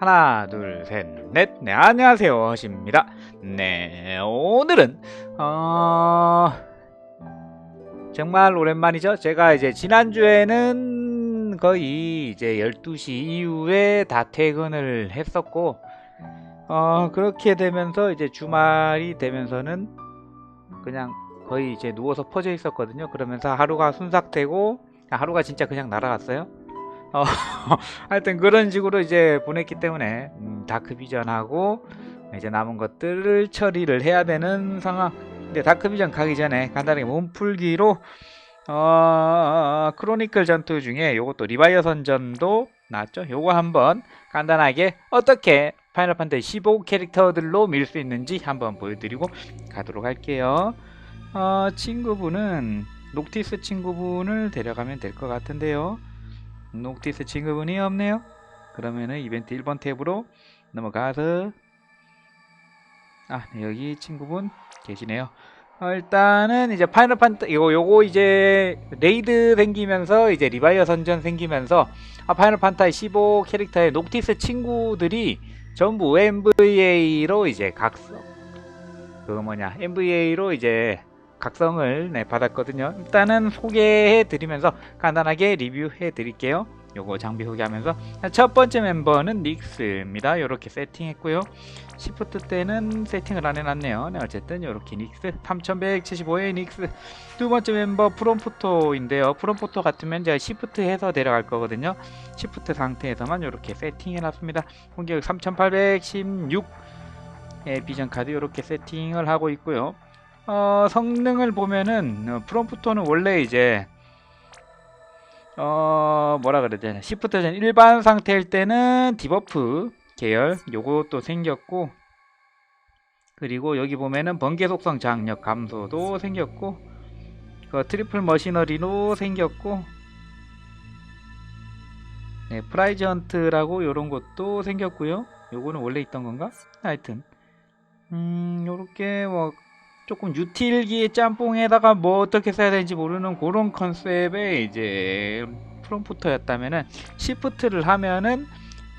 하나, 둘, 셋, 넷. 네, 안녕하세요. 허십니다. 네, 오늘은, 어, 정말 오랜만이죠. 제가 이제 지난주에는 거의 이제 12시 이후에 다 퇴근을 했었고, 어, 그렇게 되면서 이제 주말이 되면서는 그냥 거의 이제 누워서 퍼져 있었거든요. 그러면서 하루가 순삭되고, 아, 하루가 진짜 그냥 날아갔어요. 어, 하여튼 그런 식으로 이제 보냈기 때문에 음, 다크 비전하고 이제 남은 것들을 처리를 해야 되는 상황. 근데 다크 비전 가기 전에 간단하게 몸풀기로 어, 크로니클 전투 중에 요것도 리바이어 선전도 나왔죠. 요거 한번 간단하게 어떻게 파이널 판타지 15 캐릭터들로 밀 수 있는지 한번 보여드리고 가도록 할게요. 어, 친구분은 녹티스 친구분을 데려가면 될 것 같은데요. 녹티스 친구분이 없네요. 그러면은 이벤트 1번 탭으로 넘어가서 아 네, 여기 친구분 계시네요. 어, 일단은 이제 파이널 판타 이거 요거 이제 레이드 생기면서 이제 리바이어 선전 생기면서 아, 파이널 판타지 15 캐릭터의 녹티스 친구들이 전부 MVA로 이제 각성 그거 뭐냐 MVA로 이제 각성을 네, 받았거든요. 일단은 소개해 드리면서 간단하게 리뷰해 드릴게요. 요거 장비 소개하면서 첫 번째 멤버는 닉스입니다. 이렇게 세팅했고요. 시프트 때는 세팅을 안 해놨네요. 네, 어쨌든 이렇게 닉스 3175의 닉스 두 번째 멤버 프롬포토인데요. 프롬포토 같으면 제가 시프트 해서 내려갈 거거든요. 시프트 상태에서만 이렇게 세팅해놨습니다. 공격 3816 의 비전 카드 이렇게 세팅을 하고 있고요. 어, 성능을 보면은 어, 프롬프터는 원래 이제 어 뭐라 그래야 되나 시프트 전 일반 상태일 때는 디버프 계열 요것도 생겼고 그리고 여기 보면은 번개 속성 장력 감소도 생겼고 그 트리플 머시너리도 생겼고 네 프라이즈 헌트라고 요런 것도 생겼고요. 요거는 원래 있던 건가? 하여튼. 음 요렇게 뭐 조금 유틸기의 짬뽕에다가 뭐 어떻게 써야 되는지 모르는 그런 컨셉의 이제 프롬프터였다면은 시프트를 하면은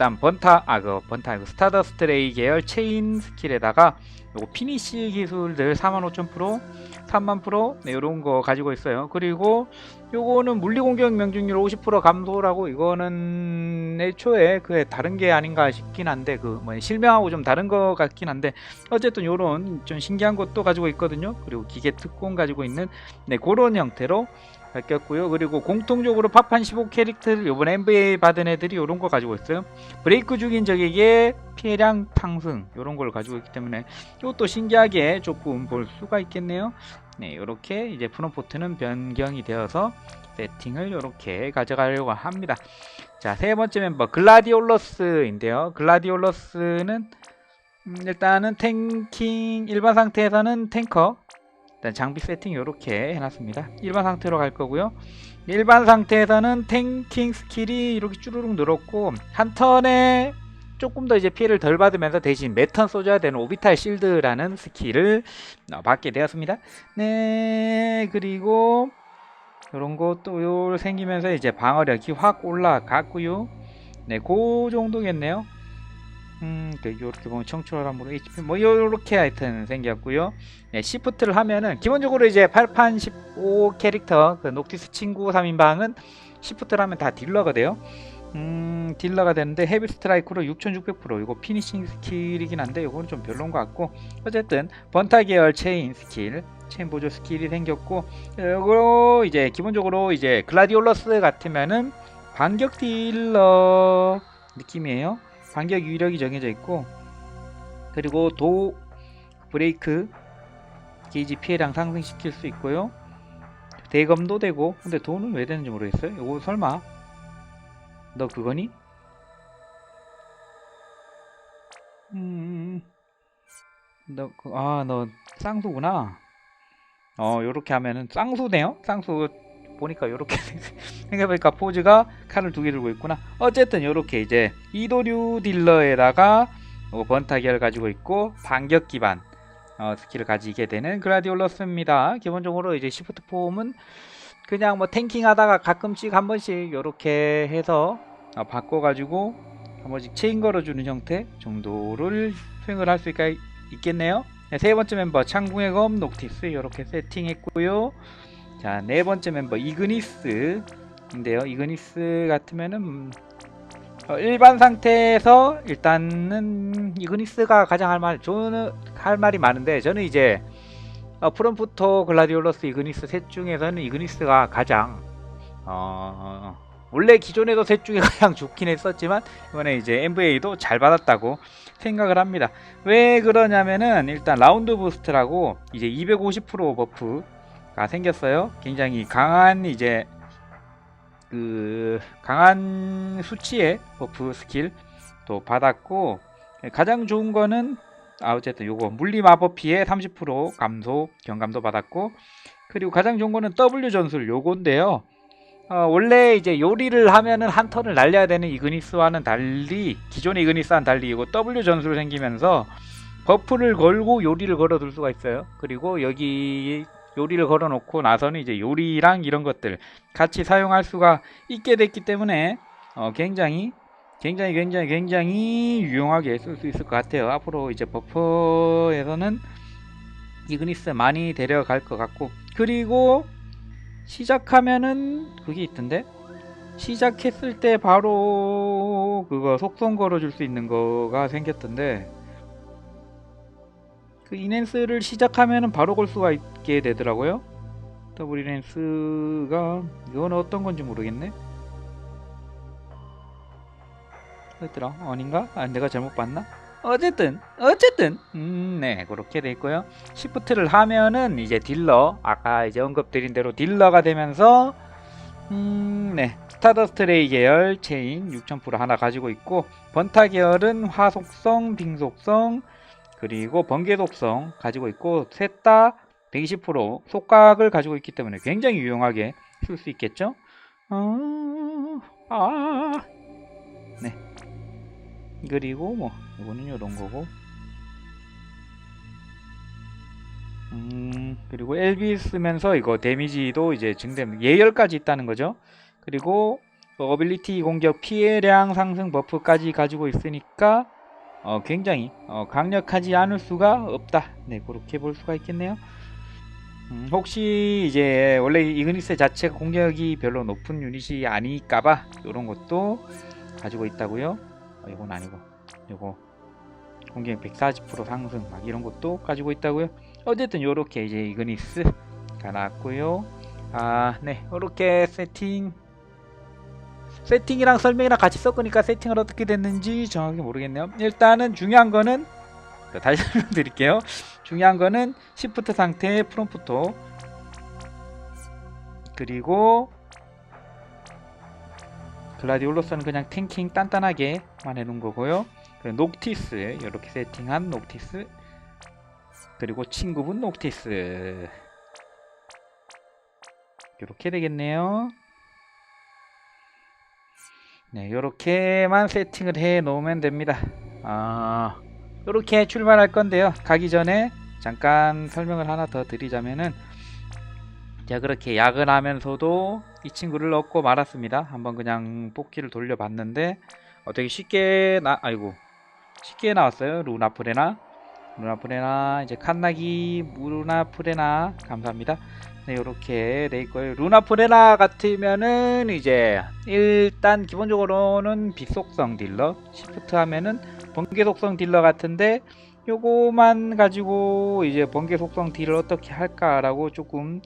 일단 번타 아 그 번타 아니고 스타더스트 레이 계열 체인 스킬에다가 요거 피니시 기술들 45,000% 3만 프로 네, 요런 거 가지고 있어요. 그리고 요거는 물리 공격 명중률 50% 감소라고 이거는 애초에 그 다른 게 아닌가 싶긴 한데 그 뭐 실명하고 좀 다른 거 같긴 한데 어쨌든 요런 좀 신기한 것도 가지고 있거든요. 그리고 기계 특공 가지고 있는 네 그런 형태로 바뀌었고요. 그리고 공통적으로 파판 15 캐릭터를 요번 NBA 받은 애들이 요런 거 가지고 있어요. 브레이크 중인 적에게 피해량 상승 요런 걸 가지고 있기 때문에 이것도 신기하게 조금 볼 수가 있겠네요. 네, 이렇게 이제 프롬포트는 변경이 되어서 세팅을 이렇게 가져가려고 합니다. 자, 세 번째 멤버 글라디올러스인데요. 글라디올러스는 음, 일단은 탱킹 일반 상태에서는 탱커 일단 장비 세팅 이렇게 해놨습니다. 일반 상태로 갈 거고요. 일반 상태에서는 탱킹 스킬이 이렇게 쭈루룩 늘었고 한 턴에 조금 더 이제 피해를 덜 받으면서 대신 매턴 쏘줘야 되는 오비탈 실드라는 스킬을 어, 받게 되었습니다. 네, 그리고 이런 것도 생기면서 이제 방어력이 확 올라갔고요. 네, 그 정도겠네요. 음, 그 요렇게 보면 청출함으로 HP 뭐 요렇게 하여튼 생겼고요. 네, 시프트를 하면은 기본적으로 이제 8판 15 캐릭터 그 녹티스 친구 3인방은 시프트를 하면 다 딜러가 돼요. 음, 딜러가 되는데 헤비 스트라이크로 6600% 이거 피니싱 스킬이긴 한데 이건 좀 별론 것 같고 어쨌든 번타 계열 체인 스킬 체인 보조 스킬이 생겼고 이거 이제 기본적으로 이제 글라디올러스 같으면은 반격 딜러 느낌이에요. 반격 위력이 정해져 있고 그리고 도 브레이크 게이지 피해량 상승시킬 수 있고요. 대검도 되고 근데 돈은 왜 되는지 모르겠어요. 이거 설마 너 그거니? 음, 너, 그- 아, 너 쌍수구나. 어, 요렇게 하면은 쌍수네요? 쌍수 보니까 요렇게 생각해보니까 포즈가 칼을 두 개 들고 있구나. 어쨌든 요렇게 이제 이도류 딜러에다가 요 번타기를 가지고 있고 반격 기반 어, 스킬을 가지게 되는 글라디올러스입니다. 기본적으로 이제 시프트 폼은 그냥 뭐 탱킹 하다가 가끔씩 한 번씩 요렇게 해서 어, 바꿔가지고 한 번씩 체인 걸어주는 형태 정도를 수행을 할 수 있겠네요. 네, 세 번째 멤버 창궁의 검 녹티스 이렇게 세팅했고요. 자, 네 번째 멤버 이그니스 인데요. 이그니스 같으면은 음, 어, 일반 상태에서 일단은 이그니스가 가장 할 말, 저는 할 말이 많은데 저는 이제 어, 프롬프터 글라디올러스 이그니스 셋 중에서는 이그니스가 가장 어, 원래 기존에도 셋 중에 가장 좋긴 했었지만 이번에 이제 MVA도 잘 받았다고 생각을 합니다. 왜 그러냐면은 일단 라운드 부스트라고 이제 250% 버프 가 생겼어요. 굉장히 강한 이제 그 강한 수치의 버프 스킬 또 받았고 가장 좋은 거는 아 어쨌든 요거 물리 마법 피해 30% 감소 경감도 받았고 그리고 가장 좋은 거는 W 전술 요건데요. 어, 원래 이제 요리를 하면은 한 턴을 날려야 되는 이그니스와는 달리 기존의 이그니스와는 달리 이거 W 전술 생기면서 버프를 걸고 요리를 걸어둘 수가 있어요. 그리고 여기 요리를 걸어놓고 나서는 이제 요리랑 이런 것들 같이 사용할 수가 있게 됐기 때문에 어, 굉장히 굉장히 굉장히 굉장히 유용하게 쓸 수 있을 것 같아요. 앞으로 이제 버퍼에서는 이그니스 많이 데려갈 것 같고 그리고 시작하면은 그게 있던데 시작했을 때 바로 그거 속성 걸어줄 수 있는 거가 생겼던데 그 이넨스를 시작하면은 바로 걸 수가 있게 되더라고요. 더블 이넨스가 이건 어떤 건지 모르겠네. 뭐였더라? 아닌가? 아, 내가 잘못 봤나? 어쨌든 어쨌든 음, 네 그렇게 돼 있고요. 시프트를 하면은 이제 딜러 아까 이제 언급드린 대로 딜러가 되면서 음, 네 스타더스트 레이 계열 체인 6000% 하나 가지고 있고 번타 계열은 화속성, 빙속성 그리고 번개 속성 가지고 있고 셋 다 120% 속각을 가지고 있기 때문에 굉장히 유용하게 쓸 수 있겠죠? 어, 아, 네. 그리고 뭐 이거는 이런 거고. 음, 그리고 LB 쓰면서 이거 데미지도 이제 증대 예열까지 있다는 거죠. 그리고 어빌리티 공격 피해량 상승 버프까지 가지고 있으니까 어, 굉장히 어, 강력하지 않을 수가 없다. 네, 그렇게 볼 수가 있겠네요. 음, 혹시 이제 원래 이그니스 자체가 공격이 별로 높은 유닛이 아니까봐 이런 것도 가지고 있다고요. 어, 이건 아니고 이거 공격 140% 상승 막 이런 것도 가지고 있다고요. 어쨌든 이렇게 이제 이그니스가 나왔고요. 아, 네, 이렇게 세팅 세팅이랑 설명이랑 같이 섞으니까 세팅을 어떻게 됐는지 정확히 모르겠네요. 일단은 중요한 거는 다시 설명드릴게요. 중요한 거는 시프트 상태 프롬프터 그리고 글라디올로스는 그냥 탱킹 단단하게만 해놓은 거고요. 녹티스 이렇게 세팅한 녹티스 그리고 친구분 녹티스 이렇게 되겠네요. 네, 이렇게만 세팅을 해 놓으면 됩니다. 아, 이렇게 출발할 건데요. 가기 전에 잠깐 설명을 하나 더 드리자면은 제가 그렇게 야근하면서도 이 친구를 얻고 말았습니다. 한번 그냥 뽑기를 돌려봤는데 어, 되게 쉽게 나 아이고 쉽게 나왔어요. 루나프레나 루나프레나 이제 칸나기 무루나프레나 감사합니다. 네, 이렇게 돼 있고요. 루나프레나 같으면은 이제 일단 기본적으로는 빛속성 딜러, 시프트 하면은 번개 속성 딜러 같은데 요거만 가지고 이제 번개 속성 딜을 어떻게 할까라고 조금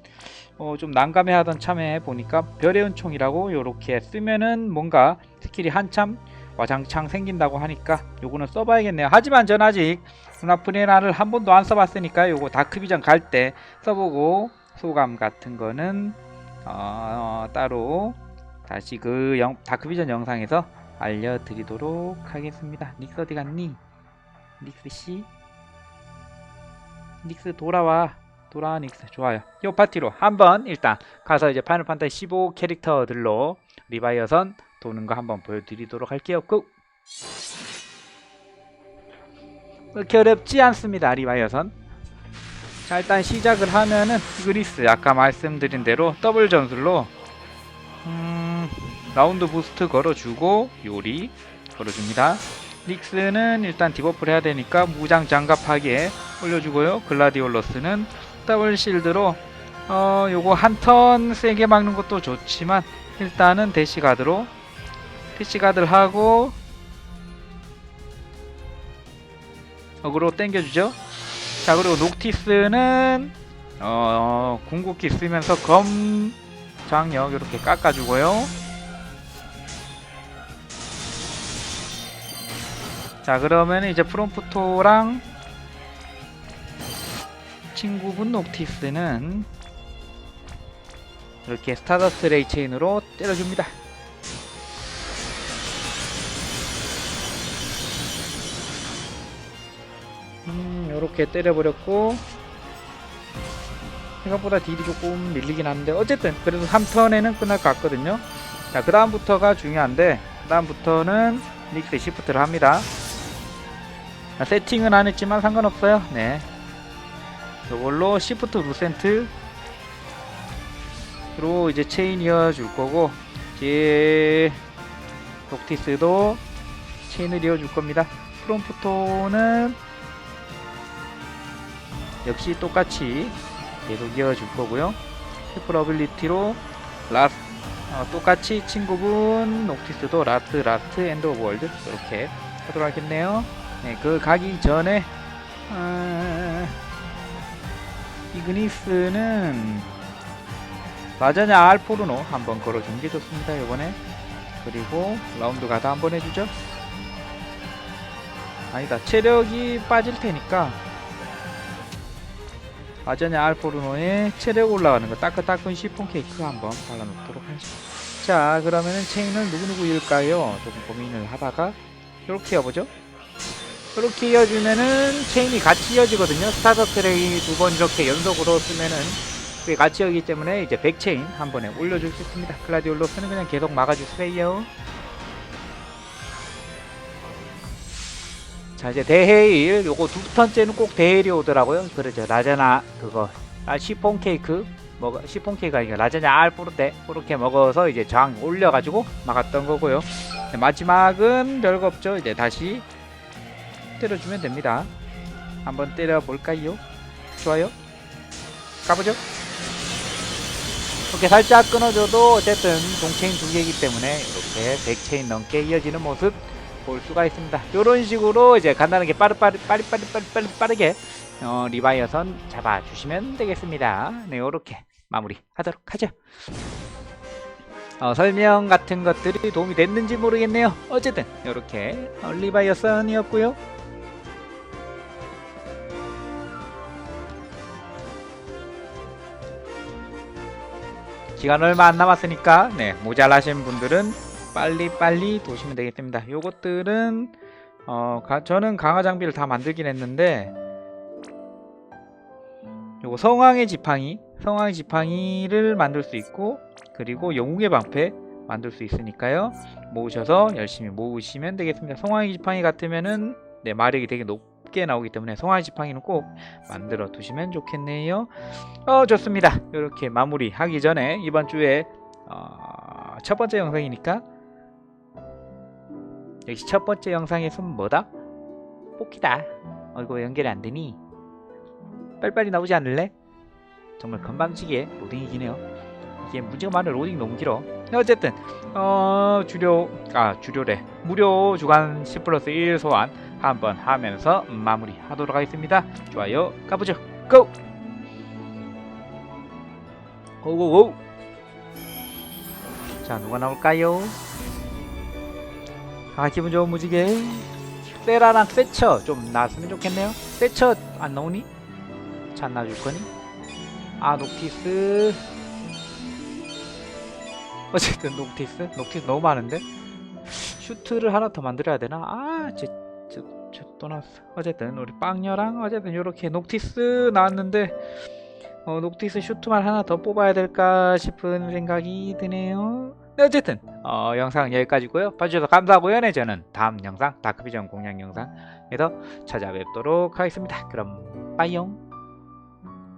어, 좀 난감해하던 참에 보니까 별의 은총이라고 요렇게 쓰면은 뭔가 스킬이 한참 와장창 생긴다고 하니까 요거는 써봐야겠네요. 하지만 전 아직 루나프레나를 한 번도 안 써봤으니까 요거 다크비전 갈 때 써보고 소감 같은 거는 어, 따로 다시 그 영, 다크비전 영상에서 알려드리도록 하겠습니다. 닉스 어디 갔니? 닉스 씨? 닉스 돌아와. 돌아와 닉스. 좋아요. 요 파티로 한번 일단 가서 이제 파이널 판타지 15 캐릭터들로 리바이어선 도는 거 한번 보여드리도록 할게요. 고! 그렇게 어렵지 않습니다. 리바이어선. 자 일단 시작을 하면은 그리스 아까 말씀드린 대로 더블 전술로 음, 라운드 부스트 걸어주고 요리 걸어줍니다. 닉스는 일단 디버프를 해야 되니까 무장 장갑하게 올려주고요. 글라디올러스는 더블 실드로 어 요거 한 턴 세게 막는 것도 좋지만 일단은 대시 가드로 대시가드를 하고 어그로 땡겨주죠. 자 그리고 녹티스는 어 궁극기 쓰면서 검 장력 이렇게 깎아주고요. 자 그러면 이제 프롬프토랑 친구분 녹티스는 이렇게 스타더스트 레이체인으로 때려줍니다. 음, 요렇게 때려버렸고 생각보다 딜이 조금 밀리긴 하는데 어쨌든 그래도 3턴에는 끝날 것 같거든요. 자, 그 다음부터가 중요한데 그 다음부터는 닉스 시프트를 합니다. 자, 세팅은 안 했지만 상관없어요. 네. 이걸로 시프트 루센트 로 이제 체인 이어줄 거고 이제 녹티스도 체인을 이어줄 겁니다. 프롬프토는 역시 똑같이 계속 이어줄 거고요. 테플 어빌리티로 라스 어, 똑같이 친구분 녹티스도 라스트 라스트 엔드 오브 월드 이렇게 하도록 하겠네요. 네, 그 가기 전에 어, 이그니스는 라자냐 알포르노 한번 걸어준 게 좋습니다 이번에 그리고 라운드 가다 한번 해주죠 아니다 체력이 빠질 테니까 라자냐 알포르노에 체력 올라가는 거 따끈따끈 시폰 케이크 한번 발라놓도록 하죠 자 그러면은 체인을 누구누구일까요? 조금 고민을 하다가 이렇게 해보죠. 이렇게 이어주면은 체인이 같이 이어지거든요. 스타더 트레이 두 번 이렇게 연속으로 쓰면은 그게 같이 이어지기 때문에 이제 백체인 한 번에 올려줄 수 있습니다. 클라디올로스는 그냥 계속 막아주세요 자 이제 대해일 요거 두 턴째는 꼭 대해일이 오더라고요. 그러죠. 라자나 그거 아 시폰 케이크 먹어 시폰 케이크가 아니라 라자냐 알뿌르때 그렇게 먹어서 이제 장 올려가지고 막았던 거고요. 네, 마지막은 별거 없죠. 이제 다시 때려주면 됩니다. 한번 때려볼까요? 좋아요. 가보죠? 이렇게 살짝 끊어줘도 어쨌든 동체인 두 개이기 때문에 이렇게 100체인 넘게 이어지는 모습 볼 수가 있습니다. 이런 식으로 이제 간단하게 빠르빠르 빠르빠르 빠르빠르 빠르게 어, 리바이어선 잡아주시면 되겠습니다. 네, 이렇게 마무리 하도록 하죠. 어, 설명 같은 것들이 도움이 됐는지 모르겠네요. 어쨌든 이렇게 어, 리바이어선이었고요. 시간 얼마 안 남았으니까 네 모자라신 분들은 빨리 빨리 도시면 되겠습니다. 요것들은 어 가- 저는 강화 장비를 다 만들긴 했는데 요거 성황의 지팡이 성황의 지팡이를 만들 수 있고 그리고 영웅의 방패 만들 수 있으니까요 모으셔서 열심히 모으시면 되겠습니다. 성황의 지팡이 같으면은 네 마력이 되게 높게 나오기 때문에 성황의 지팡이는 꼭 만들어 두시면 좋겠네요. 어 좋습니다. 이렇게 마무리 하기 전에 이번 주에 어, 첫 번째 영상이니까 역시 첫 번째 영상의 숨 뭐다? 뽑기다. 어 이거 연결이 안 되니 빨리빨리 나오지 않을래? 정말 건방지게 로딩이긴 해요. 이게 문제가 많은 로딩 너무 길어. 어쨌든 어 주료 아 주료래 무료 주간 10 플러스 1 소환 한번 하면서 마무리 하도록 하겠습니다. 좋아요 가보죠. 고! 고고고 자 누가 나올까요? 아 기분 좋은 무지개 세라랑 세처 좀 나왔으면 좋겠네요 세처 안 나오니? 차안 나와줄 거니? 아 녹티스 어쨌든 녹티스 녹티스 너무 많은데 슈트를 하나 더 만들어야 되나? 아저저또 나왔어 어쨌든 우리 빵녀랑 어쨌든 이렇게 녹티스 나왔는데 어, 녹티스 슈트만 하나 더 뽑아야 될까 싶은 생각이 드네요. 네, 어쨌든 어, 영상 여기까지고요. 봐주셔서 감사하고요. 네, 저는 다음 영상 다크비전 공략 영상에서 찾아뵙도록 하겠습니다. 그럼 빠이용.